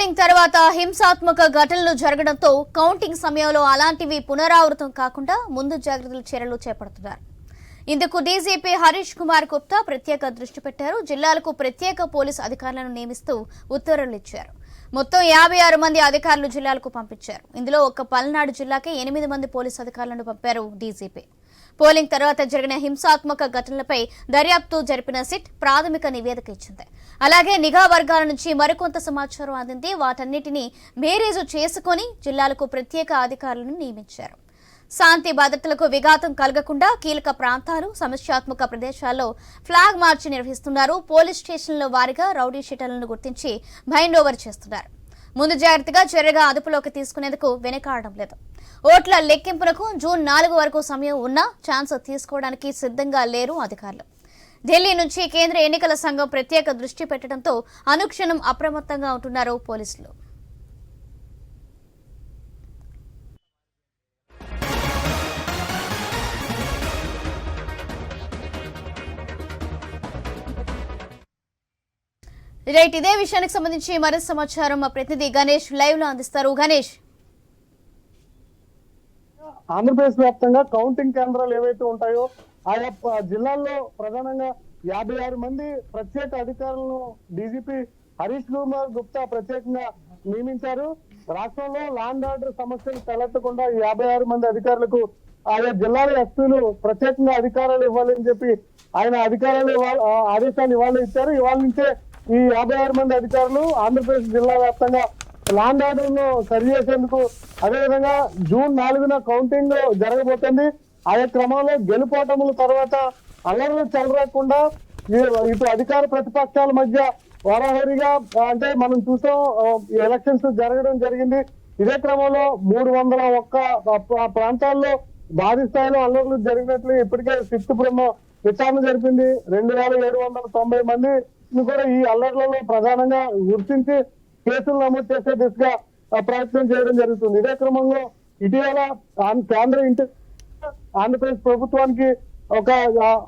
Polling తర్వాత హింసాత్మక ఘటనలు జరగడంతో కౌంటింగ్ సమయంలో అలాంటివి పునరావృతం కాకుండా ముందు జాగ్రత్తలు చర్యలు చేపడుతున్నారు. ఇందుకు డీజీపీ హరీష్ కుమార్ గుప్తా ప్రత్యేక దృష్టి పెట్టారు. జిల్లాలకు ప్రత్యేక పోలీసు అధికారులను నియమిస్తూ ఉత్తర్వులు ఇచ్చారు. మొత్తం యాభై ఆరు మంది అధికారులు జిల్లాలకు పంపించారు. ఇందులో ఒక్క పల్నాడు జిల్లాకే ఎనిమిది మంది పోలీసు అధికారులను పంపారు డీజీపీ. పోలింగ్ తర్వాత జరిగిన హింసాత్మక ఘటనలపై దర్యాప్తు జరిపిన సిట్ ప్రాథమిక నివేదిక ఇచ్చింది. అలాగే నిఘా వర్గాల నుంచి మరికొంత సమాచారం అందింది. వాటన్నిటినీ మేరేజు చేసుకొని జిల్లాలకు ప్రత్యేక అధికారులను నియమించారు. శాంతి భద్రతలకు విఘాతం కలగకుండా కీలక ప్రాంతాలు సమస్యాత్మక ప్రదేశాల్లో ఫ్లాగ్ మార్చి నిర్వహిస్తున్నారు. పోలీస్ స్టేషన్ల వారిగా రౌడీ షీటర్లను గుర్తించి బైండ్ ఓవర్ చేస్తున్నారు. ముందు జాగ్రత్తగా చర్యగా అదుపులోకి తీసుకునేందుకు వెనకాడడం లేదు. ఓట్ల లెక్కింపునకు జూన్ నాలుగు వరకు సమయం ఉన్నా ఛాన్స్ తీసుకోవడానికి సిద్ధంగా లేరు అధికారులు. ఢిల్లీ నుంచి కేంద్ర ఎన్నికల సంఘం ప్రత్యేక దృష్టి పెట్టడంతో అనుక్షణం అప్రమత్తంగా ఉంటున్నారు పోలీసులు. రైట్ ఇదే విషయానికి సంబంధించి మరింత సమాచారం మా ప్రతినిధి గణేష్ లైవ్లో అందిస్తారు. గణేష్. ఆంధ్రప్రదేశ్ వ్యాప్తంగా కౌంటింగ్ కేంద్రాలు ఏవైతే ఉంటాయో ఆయా జిల్లాల్లో ప్రధానంగా యాభై ఆరు మంది ప్రత్యేక అధికారులను డీజీపీ హరీష్ కుమార్ గుప్తా ప్రత్యేకంగా నియమించారు. రాష్ట్రంలో లాండ్ ఆర్డర్ సమస్యలు తలెత్తకుండా యాభై ఆరు మంది అధికారులకు ఆయా జిల్లాల ఎస్పీలు ప్రత్యేకంగా అధికారాలు ఇవ్వాలని చెప్పి ఆయన అధికారాలు ఆదేశాలు ఇవాళ ఇచ్చారు. ఇవాళ నుంచే ఈ యాభై ఆరు మంది అధికారులు ఆంధ్రప్రదేశ్ జిల్లా వ్యాప్తంగా లాండ్ ఆర్డర్ను సరి చేసేందుకు అదేవిధంగా జూన్ నాలుగున కౌంటింగ్ జరగబోతుంది. ఆయా క్రమంలో గెలుపోటముల తర్వాత అల్లర్లు చెలరాకుండా ఇటు అధికార ప్రతిపక్షాల మధ్య వారాహరిగా అంటే మనం చూసాం ఎలక్షన్స్ జరగడం జరిగింది. ఇదే క్రమంలో మూడు వందల ఒక్క ప్రాంతాల్లో భారీ స్థాయిలో అల్లర్లు జరిగినట్లు ఇప్పటికే సిక్స్త్ బృందం విచారణ జరిపింది. రెండు వేల ఏడు వందల తొంభై మంది కూడా ఈ అల్లర్లలో ప్రధానంగా గుర్తించి కేసులు నమోదు చేసే దిశగా ప్రయత్నం చేయడం జరుగుతుంది. ఇదే క్రమంలో ఇటీవల కేంద్ర ఇంటి ఆంధ్రప్రదేశ్ ప్రభుత్వానికి ఒక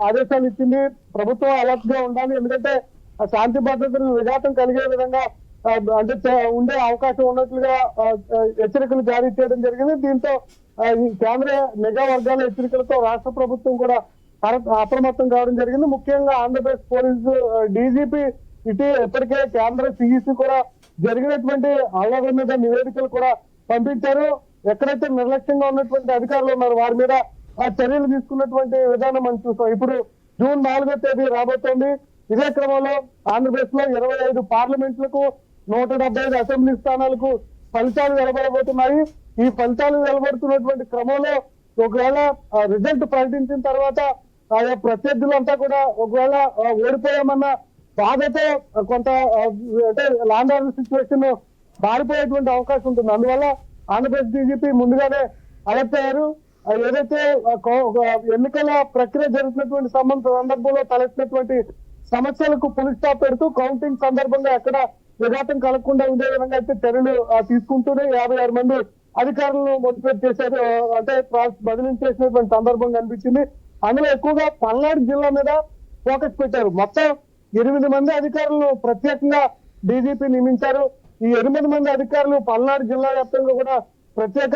ఆదేశాలు ఇచ్చింది. ప్రభుత్వం అలర్ట్గా ఉండాలి. ఎందుకంటే శాంతి భద్రతలు విఘాతం కలిగే విధంగా అంటే ఉండే అవకాశం ఉన్నట్లుగా హెచ్చరికలు జారీ చేయడం జరిగింది. దీంతో ఈ కేంద్ర నిఘా వర్గాల హెచ్చరికలతో రాష్ట్ర ప్రభుత్వం కూడా అప్రమత్తం కావడం జరిగింది. ముఖ్యంగా ఆంధ్రప్రదేశ్ పోలీసు డీజీపీ ఇటు ఇప్పటికే కేంద్ర సిఈసి కూడా జరిగినటువంటి అల్లర్ల మీద నివేదికలు కూడా పంపించారు. ఎక్కడైతే నిర్లక్ష్యంగా ఉన్నటువంటి అధికారులు ఉన్నారు వారి మీద ఆ చర్యలు తీసుకున్నటువంటి విధానం మనం చూస్తాం. ఇప్పుడు జూన్ నాలుగో తేదీ రాబోతోంది. ఇదే క్రమంలో ఆంధ్రప్రదేశ్లో ఇరవై ఐదు పార్లమెంట్లకు నూట డెబ్బై ఐదు అసెంబ్లీ స్థానాలకు ఫలితాలు వెలువడబోతున్నాయి. ఈ ఫలితాలు వెలువడుతున్నటువంటి క్రమంలో ఒకవేళ రిజల్ట్ ప్రకటించిన తర్వాత ఆయా ప్రత్యర్థులంతా కూడా ఒకవేళ ఓడిపోయామన్న బాధతో కొంత అంటే లాండ్ ఆర్డర్ సిచ్యువేషన్ మారిపోయేటువంటి అవకాశం ఉంటుంది. అందువల్ల ఆంధ్రప్రదేశ్ డీజీపీ ముందుగానే అలర్ట్ అయ్యారు. ఏదైతే ఒక ఎన్నికల ప్రక్రియ జరుగుతున్నటువంటి సంబంధ సందర్భంలో తలెత్తినటువంటి సమస్యలకు పులి స్టాప్ పెడుతూ కౌంటింగ్ సందర్భంగా ఎక్కడ విఘాతం కలగకుండా ఉండే విధంగా అయితే చర్యలు తీసుకుంటూనే యాభై ఆరు మంది అధికారులను మొదటి చేశారు. అంటే బదిలీ చేసినటువంటి సందర్భం కనిపించింది. అందులో ఎక్కువగా పల్నాడు జిల్లా మీద ఫోకస్ పెట్టారు. మొత్తం ఎనిమిది మంది అధికారులు ప్రత్యేకంగా డీజీపీ నియమించారు. ఈ ఎనిమిది మంది అధికారులు పల్నాడు జిల్లా వ్యాప్తంగా కూడా ప్రత్యేక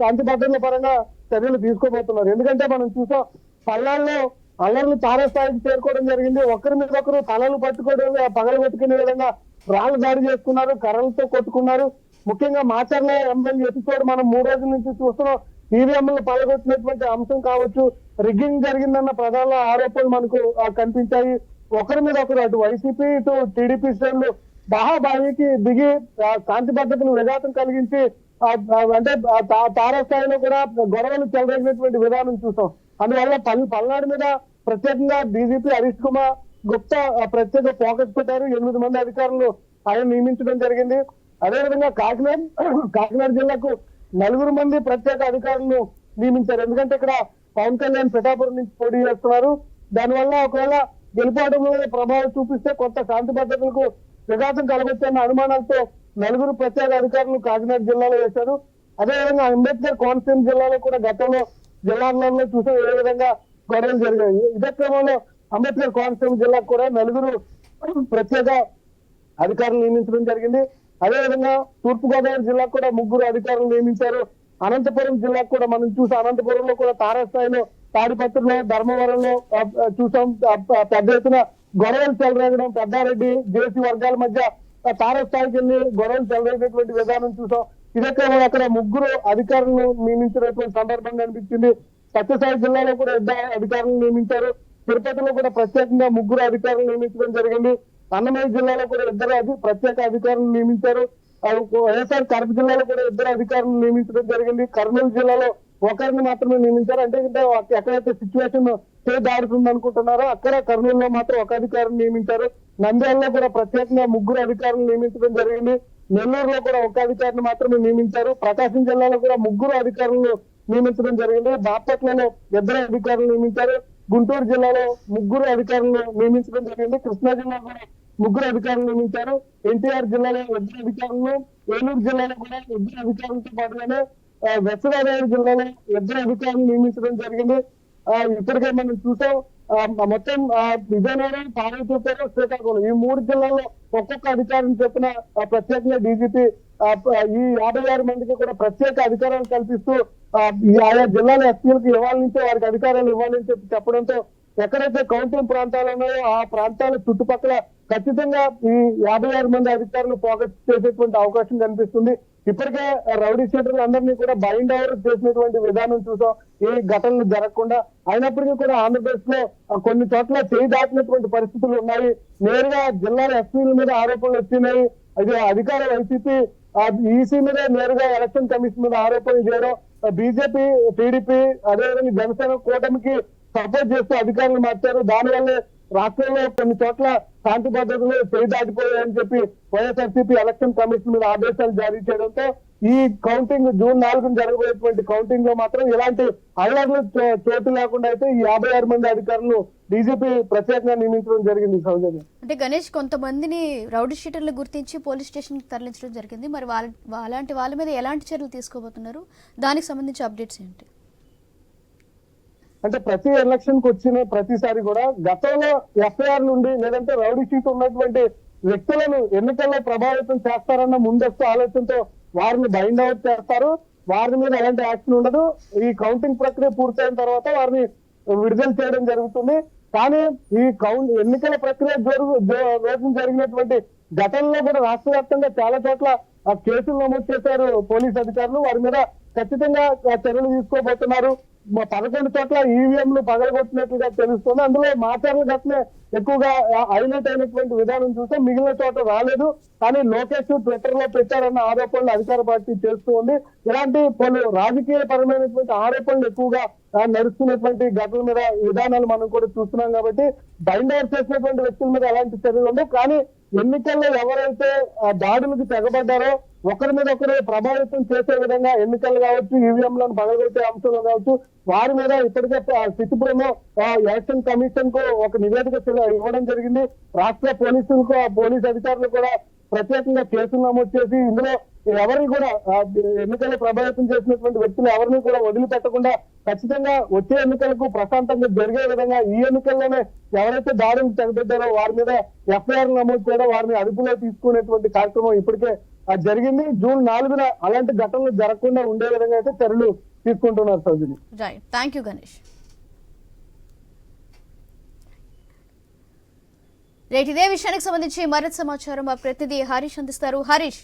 శాంతి భద్రతల పరంగా చర్యలు తీసుకోబోతున్నారు. ఎందుకంటే మనం చూసాం పల్నాడులో అల్లర్లు తారస్థాయికి చేరుకోవడం జరిగింది. ఒకరి మీద ఒకరు తలలు పట్టుకోవడం పగలు పెట్టుకునే విధంగా రాళ్ళు దాడి చేసుకున్నారు కర్రలతో కొట్టుకున్నారు. ముఖ్యంగా మాచర్ల ఎంఎల్ఏ ఎపిసోడ్ మనం మూడు రోజుల నుంచి చూస్తున్నాం. ఈవీఎంలు పాల్గొట్టినటువంటి అంశం కావచ్చు రిగ్గింగ్ జరిగిందన్న ప్రధాన ఆరోపణలు మనకు కనిపించాయి. ఒకరి మీద ఒకరు అటు వైసీపీ ఇటు టీడీపీ శ్రేణులు బాహాబాహికి దిగి శాంతి భద్రతను విఘాతం కలిగించి అంటే తా- తారాస్థాయిలో కూడా గొడవలు చెలరేగినటువంటి విధానం చూసాం. అందువల్ల పల్ పల్నాడు మీద ప్రత్యేకంగా డీజీపీ హరీష్ కుమార్ గుప్తా ప్రత్యేక ఫోకస్ పెట్టారు. ఎనిమిది మంది అధికారులు ఆయన నియమించడం జరిగింది. అదేవిధంగా కాకినాడ కాకినాడ జిల్లాకు నలుగురు మంది ప్రత్యేక అధికారులను నియమించారు. ఎందుకంటే ఇక్కడ పవన్ కళ్యాణ్ పిఠాపురం నుంచి పోటీ చేస్తున్నారు. దానివల్ల ఒకవేళ గెలుపోవడంలో ప్రభావం చూపిస్తే కొత్త శాంతి భద్రతలకు విఘాతం కలగొచ్చన్న అనుమానాలతో నలుగురు ప్రత్యేక అధికారులు కాకినాడ జిల్లాలో వేశారు. అదేవిధంగా అంబేద్కర్ కోనసీమ జిల్లాలో కూడా గతంలో జిల్లాలలో చూసే ఏ విధంగా గొడవలు జరిగాయి. ఇదే క్రమంలో అంబేద్కర్ కోనసీమ జిల్లాకు కూడా నలుగురు ప్రత్యేక అధికారులు నియమించడం జరిగింది. అదేవిధంగా తూర్పుగోదావరి జిల్లాకు కూడా ముగ్గురు అధికారులు నియమించారు. అనంతపురం జిల్లాకు కూడా మనం చూసాం అనంతపురంలో కూడా తారాస్థాయిలో తాడిపత్రిలో ధర్మవరంలో చూసాం పెద్ద ఎత్తున గొడవలు చెలరేగడం పెద్దారెడ్డి జేసీ వర్గాల మధ్య తారస్థాయికి వెళ్ళి గొడవలు చెలరేగేటువంటి విధానం చూసాం. ఇదొక అక్కడ ముగ్గురు అధికారులను నియమించినటువంటి సందర్భం కనిపించింది సత్యసాయి జిల్లాలో కూడా ఇద్దరు అధికారులను నియమించారు. తిరుపతిలో కూడా ప్రత్యేకంగా ముగ్గురు అధికారులు నియమించడం జరిగింది. అన్నమయ్య జిల్లాలో కూడా ఇద్దరు అధి ప్రత్యేక అధికారులు నియమించారు. వైఎస్ఆర్ కడప జిల్లాలో కూడా ఇద్దరు అధికారులు నియమించడం జరిగింది. కర్నూలు జిల్లాలో ఒకరిని మాత్రమే నియమించారు. అంటే ఎక్కడైతే సిచ్యువేషన్ దాడుతుంది అనుకుంటున్నారో అక్కడ కర్నూలులో మాత్రం ఒక అధికారిని నియమించారు. నంద్యాలలో కూడా ప్రత్యేకంగా ముగ్గురు అధికారులు నియమించడం జరిగింది. నెల్లూరులో కూడా ఒక అధికారిని మాత్రమే నియమించారు. ప్రకాశం జిల్లాలో కూడా ముగ్గురు అధికారులు నియమించడం జరిగింది. బాపట్లలో ఇద్దరు అధికారులు నియమించారు. గుంటూరు జిల్లాలో ముగ్గురు అధికారులు నియమించడం జరిగింది. కృష్ణా జిల్లా కూడా ముగ్గురు అధికారులు నియమించారు. ఎన్టీఆర్ జిల్లాలో ఇద్దరు అధికారులు ఏలూరు జిల్లాలో కూడా ఇద్దరు అధికారులతో పాటుగానే వెస్ట్ గోదావరి జిల్లాలో ఇద్దరు అధికారులు నియమించడం జరిగింది. ఆ, ఇప్పటికే మనం చూసాం. మొత్తం ఆ, విజయనగరం పార్వతీపురం శ్రీకాకుళం. ఈ మూడు జిల్లాల్లో ఒక్కొక్క అధికారం చెప్పిన ఆ, ప్రత్యేకంగా డీజీపీ ఈ యాభై ఆరు మందికి కూడా ప్రత్యేక అధికారాలు కల్పిస్తూ ఈ ఆయా జిల్లాల ఎస్పీలకు ఇవ్వాలని వారికి అధికారాలు ఇవ్వాలని చెప్పి చెప్పడంతో ఎక్కడైతే కౌంటింగ్ ప్రాంతాలు ఉన్నాయో ఆ ప్రాంతాల చుట్టుపక్కల ఖచ్చితంగా ఈ యాభై ఆరు మంది అధికారులు ఫోకస్ చేసేటువంటి అవకాశం కనిపిస్తుంది. ఇప్పటికే రౌడీ షీటర్లు అందరినీ కూడా బైండ్ అవర్ చేసినటువంటి విధానం చూసాం. ఈ ఘటనలు జరగకుండా అయినప్పటికీ కూడా ఆంధ్రప్రదేశ్లో కొన్ని చోట్ల చేయి దాటినటువంటి పరిస్థితులు ఉన్నాయి. నేరుగా జిల్లాల ఎస్పీల మీద ఆరోపణలు వచ్చినాయి. అది అధికార వైసీపీ ఈసీ మీద నేరుగా ఎలక్షన్ కమిషన్ మీద ఆరోపణలు చేయడం. బీజేపీ టీడీపీ అదేవిధంగా జనసేన కూటమికి సపోర్ట్ చేస్తూ అధికారులు మార్చారు దానివల్లే రాష్ట్రంలో కొన్ని చోట్ల శాంతి భద్రతలు చేయి దాటిపోయాయని చెప్పి వైఎస్ఆర్సీపీ ఎలక్షన్ కమిషన్ మీద ఆదేశాలు జారీ చేయడంతో ఈ కౌంటింగ్ జూన్ నాలుగున జరగబోయేటువంటి కౌంటింగ్లో మాత్రం ఇలాంటి అల్లర్లు చోటు లేకుండా అయితే ఈ యాభై ఆరు మంది అధికారులు డీజీపీ ప్రత్యేకంగా నియమించడం జరిగింది సౌజన్య. అంటే గణేష్ కొంతమందిని రౌడీ షీటర్లు గుర్తించి పోలీస్ స్టేషన్ తరలించడం జరిగింది. మరి వాళ్ళ అలాంటి వాళ్ళ మీద ఎలాంటి చర్యలు తీసుకోబోతున్నారు? దానికి సంబంధించి అప్డేట్స్ ఏంటి? అంటే ప్రతి ఎలక్షన్కు వచ్చిన ప్రతిసారి కూడా గతంలో ఎఫ్ఐఆర్ నుండి లేదంటే రౌడీ షీట్ ఉన్నటువంటి వ్యక్తులను ఎన్నికల్లో ప్రభావితం చేస్తారన్న ముందస్తు ఆలోచనతో వారిని బైండ్ అవుట్ చేస్తారు. వారి మీద ఎలాంటి యాక్షన్ ఉండదు. ఈ కౌంటింగ్ ప్రక్రియ పూర్తయిన తర్వాత వారిని విడుదల చేయడం జరుగుతుంది. కానీ ఈ కౌంట్ ఎన్నికల ప్రక్రియ జరుగు రోజున జరిగినటువంటి ఘటనలో కూడా రాష్ట్ర వ్యాప్తంగా చాలా చోట్ల కేసులు నమోదు చేశారు పోలీస్ అధికారులు. వారి మీద ఖచ్చితంగా చర్యలు తీసుకోబోతున్నారు. పదకొండు చోట్ల ఈవీఎంలు పగలగొట్టినట్లుగా తెలుస్తుంది. అందులో మాచర్ల గట్లే ఎక్కువగా హైలైట్ అయినటువంటి విధానం చూస్తే మిగిలిన చోట రాలేదు. కానీ లోకేష్ ట్విట్టర్లో పెట్టారన్న ఆరోపణలు అధికార పార్టీ చేస్తూ ఉంది. ఇలాంటి పలు రాజకీయ పరమైనటువంటి ఆరోపణలు ఎక్కువగా నడుస్తున్నటువంటి ఘటనల మీద విధానాలు మనం కూడా చూస్తున్నాం కాబట్టి బైండ్ అవుట్ చేసినటువంటి వ్యక్తుల మీద ఎలాంటి చర్యలు ఉండవు. కానీ ఎన్నికల్లో ఎవరైతే ఆ దాడులకు తెగబడ్డారో ఒకరి మీద ఒకరు ప్రభావితం చేసే విధంగా ఎన్నికలు కావచ్చు ఈవీఎంలను పగలగొట్టే అంశాలు కావచ్చు వారి మీద ఇప్పటికే సిద్దిపురంలో ఎలక్షన్ కమిషన్కు ఒక నివేదిక ఇవ్వడం జరిగింది. రాష్ట్ర పోలీసులకు పోలీస్ అధికారులు కూడా ప్రత్యేకంగా కేసులు నమోదు చేసి ఇందులో ఎవరిని కూడా ఎన్నికలు ప్రభావితం చేసినటువంటి వ్యక్తులు ఎవరిని కూడా వదిలిపెట్టకుండా ఖచ్చితంగా వచ్చే ఎన్నికలకు ప్రశాంతంగా జరిగే విధంగా ఈ ఎన్నికల్లోనే ఎవరైతే దాడులు తెగబెట్టారో వారి మీద ఎఫ్ఐఆర్ నమోదు చేయడం వారిని అదుపులో తీసుకునేటువంటి కార్యక్రమం ఇప్పటికే జరిగింది. జూన్ నాలుగున అలాంటి ఘటనలు జరగకుండా ఉండే విధంగా అయితే చర్యలు తీసుకుంటున్నారు Soujani right thank you Ganesh rate ఇదే విషయానికి సంబంధించి మరింత సమాచారం మా ప్రతినిధి హరీష్ అందిస్తారు. హరీష్.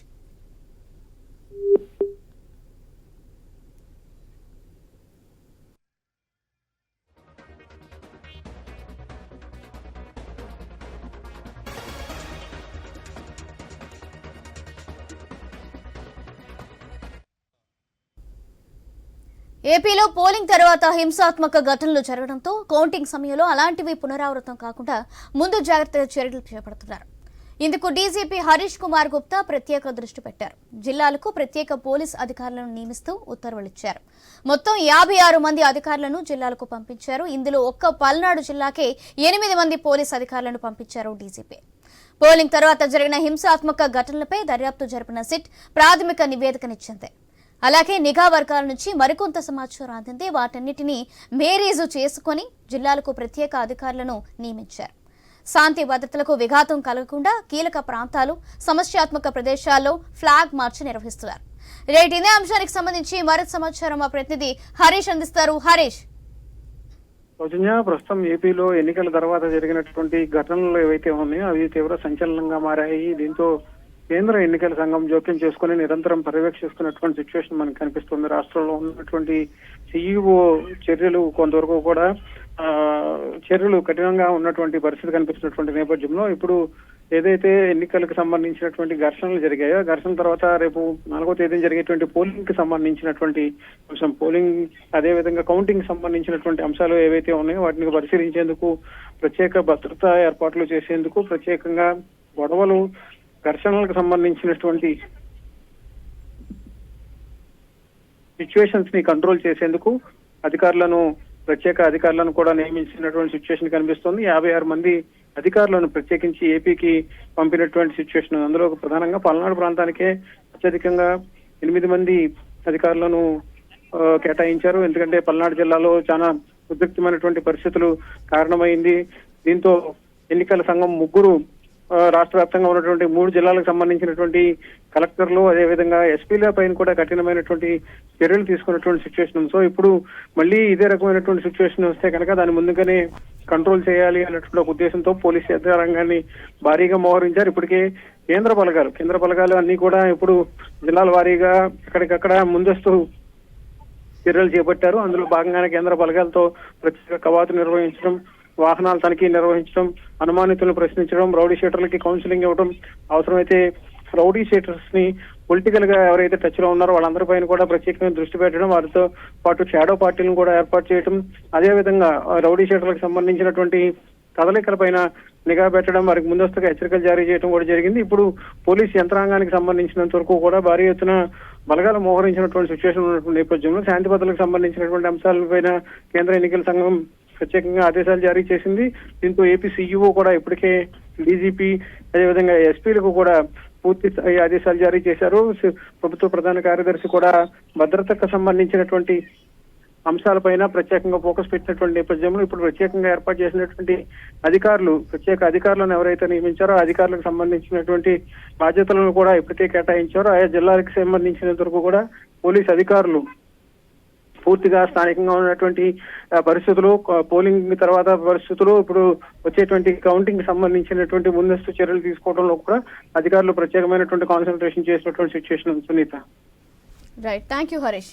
ఏపీలో పోలింగ్ తర్వాత హింసాత్మక ఘటనలు జరగడంతో కౌంటింగ్ సమయంలో అలాంటివి పునరావృతం కాకుండా ముందు జాగ్రత్త చర్యలు చేపడుతున్నారు. ఇందుకు డీజీపీ హరీష్ కుమార్ గుప్తా ప్రత్యేక దృష్టి పెట్టారు. జిల్లాలకు ప్రత్యేక పోలీస్ అధికారులను నియమిస్తూ ఉత్తర్వులిచ్చారు మొత్తం యాభై ఆరు మంది అధికారులను జిల్లాలకు పంపించారు. ఇందులో ఒక్క పల్నాడు జిల్లాకే ఎనిమిది మంది పోలీస్ అధికారులను పంపించారు డీజీపీ. పోలింగ్ తర్వాత జరిగిన హింసాత్మక ఘటనలపై దర్యాప్తు జరిపిన సిట్ ప్రాథమిక నివేదికనిచ్చింది. అలాగే నిఘా వర్గాల నుంచి మరికొంత సమాచారం అందింది. వాటన్నిటినీ మేరేజు చేసుకొని జిల్లాలకు ప్రత్యేక అధికారులను నియమించారు. శాంతి భద్రతలకు విఘాతం కలగకుండా కీలక ప్రాంతాలు సమస్యాత్మక ప్రదేశాల్లో ఫ్లాగ్ మార్చ్ నిర్వహిస్తున్నారు. రేట్ ఇదే అంశానికి సంబంధించి మరింత సమాచారం మా ప్రతినిధి హరీష్ అందిస్తారు. హరీష్. సౌజన్య ప్రస్తుతం ఏపీలో ఎన్నికల తర్వాత జరిగినటువంటి ఘటనలు ఏవైతే ఉన్నాయో అవి తీవ్ర సంచలనంగా మారాయి. దీంతో కేంద్ర ఎన్నికల సంఘం జోక్యం చేసుకుని నిరంతరం పర్యవేక్షిస్తున్నటువంటి సిచ్యువేషన్ మనకు కనిపిస్తుంది. రాష్ట్రంలో ఉన్నటువంటి సిఇఓ చర్యలు కొంతవరకు కూడా చర్యలు కఠినంగా ఉన్నటువంటి పరిస్థితి కనిపిస్తున్నటువంటి నేపథ్యంలో ఇప్పుడు ఏదైతే ఎన్నికలకు సంబంధించినటువంటి ఘర్షణలు జరిగాయో ఘర్షణ తర్వాత రేపు నాలుగో తేదీన జరిగేటువంటి పోలింగ్కి సంబంధించినటువంటి అంశం పోలింగ్ అదే విధంగా కౌంటింగ్ సంబంధించినటువంటి అంశాలు ఏవైతే ఉన్నాయో వాటిని పరిశీలించేందుకు ప్రత్యేక భద్రతా ఏర్పాట్లు చేసేందుకు ప్రత్యేకంగా గొడవలు ఘర్షణలకు సంబంధించినటువంటి సిచ్యువేషన్స్ని కంట్రోల్ చేసేందుకు అధికారులను ప్రత్యేక అధికారులను కూడా నియమించినటువంటి సిచ్యువేషన్ కనిపిస్తోంది. యాభై ఆరు మంది అధికారులను ప్రత్యేకించి ఏపీకి పంపినటువంటి సిచ్యువేషన్ అందులో ప్రధానంగా పల్నాడు ప్రాంతానికే అత్యధికంగా ఎనిమిది మంది అధికారులను కేటాయించారు. ఎందుకంటే పల్నాడు జిల్లాలో చాలా ఉద్రిక్తమైనటువంటి పరిస్థితులు కారణమైంది. దీంతో ఎన్నికల సంఘం ముగ్గురు రాష్ట్ర వ్యాప్తంగా ఉన్నటువంటి మూడు జిల్లాలకు సంబంధించినటువంటి కలెక్టర్లు అదేవిధంగా ఎస్పీల పైన కూడా కఠినమైనటువంటి చర్యలు తీసుకున్నటువంటి సిచ్యువేషన్ సో ఇప్పుడు మళ్ళీ ఇదే రకమైనటువంటి సిచ్యువేషన్ వస్తే కనుక దాని ముందుగానే కంట్రోల్ చేయాలి అన్నటువంటి ఒక ఉద్దేశంతో పోలీస్ యంత్రాంగాన్ని భారీగా మోహరించారు. ఇప్పటికే కేంద్ర బలగాలు కేంద్ర బలగాలు అన్ని కూడా ఇప్పుడు జిల్లాల వారీగా ఎక్కడికక్కడ ముందస్తు చర్యలు చేపట్టారు. అందులో భాగంగానే కేంద్ర బలగాలతో ప్రత్యేక కవాతు నిర్వహించడం వాహనాల తనిఖీ నిర్వహించడం అనుమానితులను ప్రశ్నించడం రౌడీ షీటర్లకి కౌన్సిలింగ్ ఇవ్వడం అవసరమైతే రౌడీ షీటర్స్ని పొలిటికల్గా ఎవరైతే టచ్లో ఉన్నారో వాళ్ళందరిపైన కూడా ప్రత్యేకంగా దృష్టి పెట్టడం వారితో పాటు షాడో పార్టీలను కూడా ఏర్పాటు చేయడం అదే విధంగా రౌడీ షీటర్లకు సంబంధించినటువంటి కదలికలపైన నిఘా పెట్టడం వారికి ముందస్తుగా హెచ్చరికలు జారీ చేయడం కూడా జరిగింది. ఇప్పుడు పోలీస్ యంత్రాంగానికి సంబంధించినంత వరకు కూడా భారీ ఎత్తున బలగాలు మోహరించినటువంటి సిచ్యువేషన్ ఉన్నటువంటి నేపథ్యంలో శాంతి భద్రతలకు సంబంధించినటువంటి అంశాలపైన కేంద్ర ఎన్నికల సంఘం ప్రత్యేకంగా ఆదేశాలు జారీ చేసింది. దీంతో ఏపీ సీఈఓ కూడా ఇప్పటికే డీజీపీ అదేవిధంగా ఎస్పీలకు కూడా పూర్తి స్థాయి ఆదేశాలు జారీ చేశారు. ప్రభుత్వ ప్రధాన కార్యదర్శి కూడా భద్రతకు సంబంధించినటువంటి అంశాలపైన ప్రత్యేకంగా ఫోకస్ పెట్టినటువంటి నేపథ్యంలో ఇప్పుడు ప్రత్యేకంగా ఏర్పాటు చేసినటువంటి అధికారులు ప్రత్యేక అధికారులను ఎవరైతే నియమించారో అధికారులకు సంబంధించినటువంటి బాధ్యతలను కూడా ఇప్పటికే కేటాయించారో. ఆయా జిల్లాలకు సంబంధించినంత వరకు కూడా పోలీస్ అధికారులు పూర్తిగా స్థానికంగా ఉన్నటువంటి పరిస్థితులు పోలింగ్ తర్వాత పరిస్థితులు ఇప్పుడు వచ్చేటువంటి కౌంటింగ్ సంబంధించినటువంటి ముందస్తు చర్యలు తీసుకోవడంలో కూడా అధికారులు ప్రత్యేకమైనటువంటి కాన్సన్ట్రేషన్ చేసినటువంటి సిచ్యువేషన్ ఉంది Sunitha. Right thank you Harish